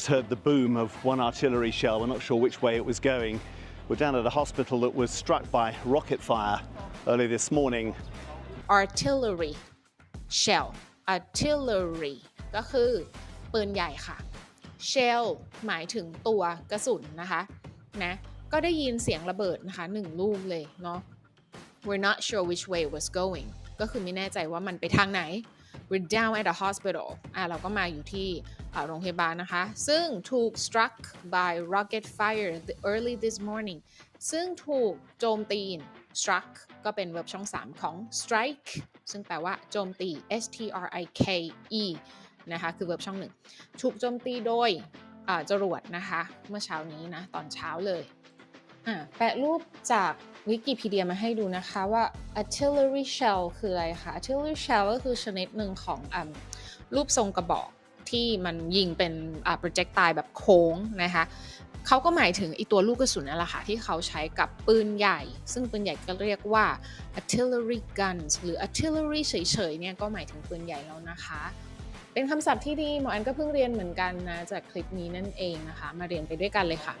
Just heard the boom of one artillery shell. We're not sure which way it was going. We're down at a hospital that was struck by rocket fire early this morning. artillery shell artillery ก็คือปืนใหญ่ค่ะ shell หมายถึงตัวกระสุนนะคะนะก็ได้ยินเสียงระเบิดนะคะหนึ่งลูกเลยเนาะ we're not sure which way it was going ก็คือไม่แน่ใจว่ามันไปทางไหน we're down at a hospital อะเราก็มาอยู่ที่โรงพยาบาลนะคะ ซึ่งถูก struck by rocket fire early this morning ซึ่งถูกโจมตี struck ก็เป็น verb ช่อง 3 ของ strike ซึ่งแปลว่าโจมตี s t r i k e นะคะ คือ verb ช่องหนึ่งถูกโจมตีโดยจรวดนะคะ เมื่อเช้านี้นะ ตอนเช้าเลยอะแปะรูปจาก วิกิพีเดียมาให้ดูนะคะว่า artillery shell คืออะไรคะ artillery shell ก็คือชนิดหนึ่งของอรูปทรงกระบอกที่มันยิงเป็นอ่า projectile แบบโค้งนะคะเขาก็หมายถึงไอตัวลูกกระสุนนั่นแหละค่ะที่เขาใช้กับปืนใหญ่ ซึ่งปืนใหญ่ก็เรียกว่า artillery guns หรือ artillery เฉยๆเนี่ยก็หมายถึงปืนใหญ่แล้วนะคะ เป็นคำศัพท์ที่ดีหมออันก็เพิ่งเรียนเหมือนกันนะจากคลิปนี้นั่นเองนะคะ มาเรียนไปด้วยกันเลยค่ะ